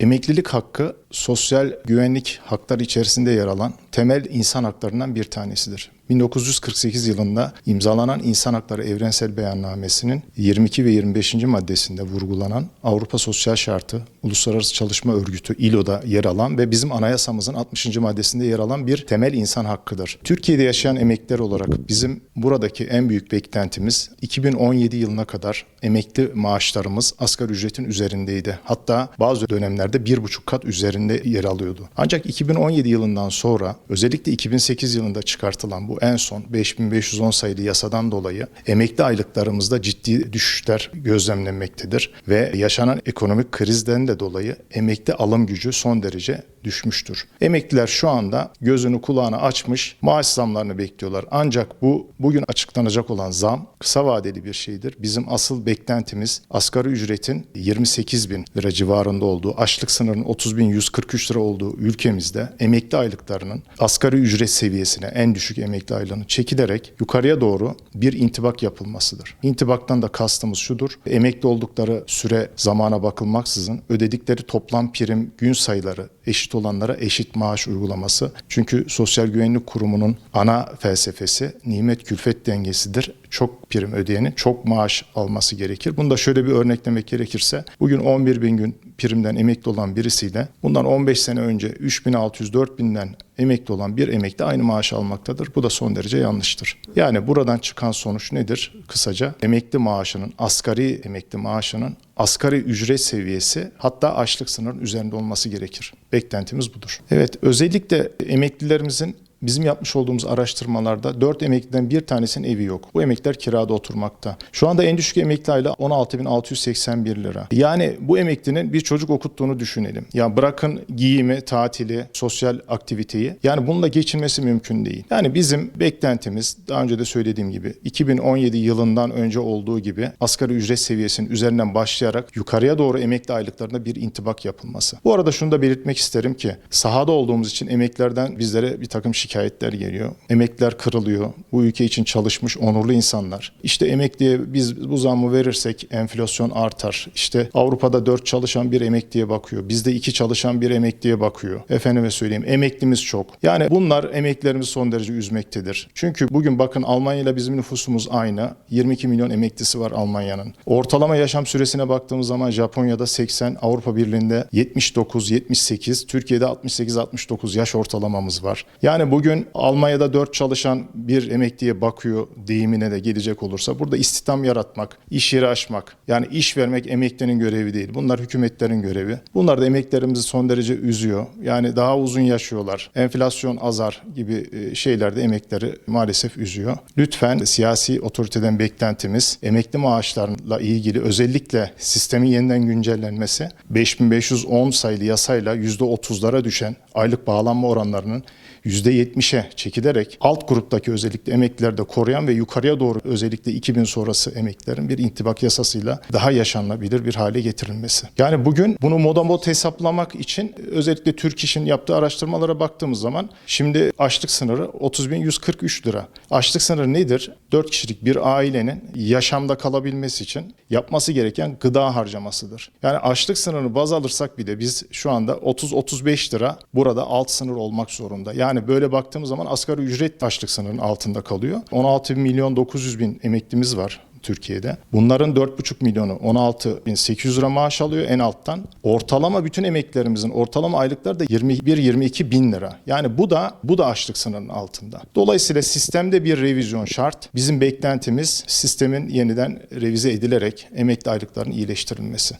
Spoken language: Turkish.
Emeklilik hakkı sosyal güvenlik hakları içerisinde yer alan temel insan haklarından bir tanesidir. 1948 yılında imzalanan İnsan Hakları Evrensel Beyannamesi'nin 22 ve 25. maddesinde vurgulanan Avrupa Sosyal Şartı, Uluslararası Çalışma Örgütü ILO'da yer alan ve bizim anayasamızın 60. maddesinde yer alan bir temel insan hakkıdır. Türkiye'de yaşayan emekliler olarak bizim buradaki en büyük beklentimiz 2017 yılına kadar emekli maaşlarımız asgari ücretin üzerindeydi. Hatta bazı dönemlerde bir buçuk kat üzerinde yer alıyordu. Ancak 2017 yılından sonra özellikle 2008 yılında çıkartılan bu en son 5510 sayılı yasadan dolayı emekli aylıklarımızda ciddi düşüşler gözlemlenmektedir ve yaşanan ekonomik krizden de dolayı emekli alım gücü son derece düşmüştür. Emekliler şu anda gözünü kulağını açmış maaş zamlarını bekliyorlar. Ancak bu bugün açıklanacak olan zam kısa vadeli bir şeydir. Bizim asıl beklentimiz asgari ücretin 28 bin lira civarında olduğu, açlık sınırının 30 bin 143 lira olduğu ülkemizde emekli aylıklarının asgari ücret seviyesine en düşük emekli aylığını çekilerek yukarıya doğru bir intibak yapılmasıdır. İntibaktan da kastımız şudur. Emekli oldukları süre zamana bakılmaksızın ödedikleri toplam prim gün sayıları eşit olanlara eşit maaş uygulaması. Çünkü Sosyal Güvenlik Kurumu'nun ana felsefesi nimet külfet dengesidir. Çok prim ödeyenin çok maaş alması gerekir. Bunu da şöyle bir örneklemek gerekirse bugün 11 bin gün primden emekli olan birisiyle bundan 15 sene önce 3600-4000'den emekli olan bir emekli aynı maaş almaktadır. Bu da son derece yanlıştır. Yani buradan çıkan sonuç nedir? Kısaca emekli maaşının, asgari emekli maaşının asgari ücret seviyesi hatta açlık sınırının üzerinde olması gerekir. Beklentimiz budur. Evet özellikle emeklilerimizin Bizim yapmış olduğumuz araştırmalarda 4 emekliden bir tanesinin evi yok. Bu emekliler kirada oturmakta. Şu anda en düşük emekli aylığı 16.681 lira. Yani bu emeklinin bir çocuk okuttuğunu düşünelim. Ya bırakın giyimi, tatili, sosyal aktiviteyi. Yani bununla geçinmesi mümkün değil. Yani bizim beklentimiz daha önce de söylediğim gibi 2017 yılından önce olduğu gibi asgari ücret seviyesinin üzerinden başlayarak yukarıya doğru emekli aylıklarında bir intibak yapılması. Bu arada şunu da belirtmek isterim ki sahada olduğumuz için emeklerden bizlere bir takım şikayetler geliyor. Emekliler kırılıyor. Bu ülke için çalışmış onurlu insanlar. İşte emekliye biz bu zammı verirsek enflasyon artar. İşte Avrupa'da 4 çalışan bir emekliye bakıyor. Bizde 2 çalışan bir emekliye bakıyor. Efendime söyleyeyim emeklimiz çok. Yani bunlar emeklilerimizi son derece üzmektedir. Çünkü bugün bakın Almanya ile bizim nüfusumuz aynı. 22 milyon emeklisi var Almanya'nın. Ortalama yaşam süresine baktığımız zaman Japonya'da 80, Avrupa Birliği'nde 79, 78, Türkiye'de 68, 69 yaş ortalamamız var. Yani bugün Almanya'da 4 çalışan bir emekliye bakıyor deyimine de gelecek olursa burada istihdam yaratmak, iş yeri açmak, yani iş vermek emeklinin görevi değil. Bunlar hükümetlerin görevi. Bunlar da emeklerimizi son derece üzüyor. Yani daha uzun yaşıyorlar. Enflasyon azar gibi e, şeyler de emekleri maalesef üzüyor. Lütfen siyasi otoriteden beklentimiz emekli maaşlarla ilgili özellikle sistemin yeniden güncellenmesi 5510 sayılı yasayla %30'lara düşen aylık bağlanma oranlarının %70'e çekilerek alt gruptaki özellikle emeklileri de koruyan ve yukarıya doğru özellikle 2000 sonrası emeklilerin bir intibak yasasıyla daha yaşanabilir bir hale getirilmesi. Yani bugün bunu moda mod hesaplamak için özellikle Türk İş'in yaptığı araştırmalara baktığımız zaman şimdi açlık sınırı 30.143 lira. Açlık sınırı nedir? 4 kişilik bir ailenin yaşamda kalabilmesi için yapması gereken gıda harcamasıdır. Yani açlık sınırını baz alırsak bile biz şu anda 30-35 lira burada alt sınır olmak zorunda. Yani böyle baktığımız zaman asgari ücret açlık sınırının altında kalıyor. 16 milyon 900 bin emeklimiz var Türkiye'de. Bunların 4,5 milyonu 16.800 lira maaş alıyor en alttan. Ortalama bütün emeklerimizin ortalama aylıkları da 21-22 bin lira. Yani bu da bu da açlık sınırının altında. Dolayısıyla sistemde bir revizyon şart. Bizim beklentimiz sistemin yeniden revize edilerek emekli aylıklarının iyileştirilmesi.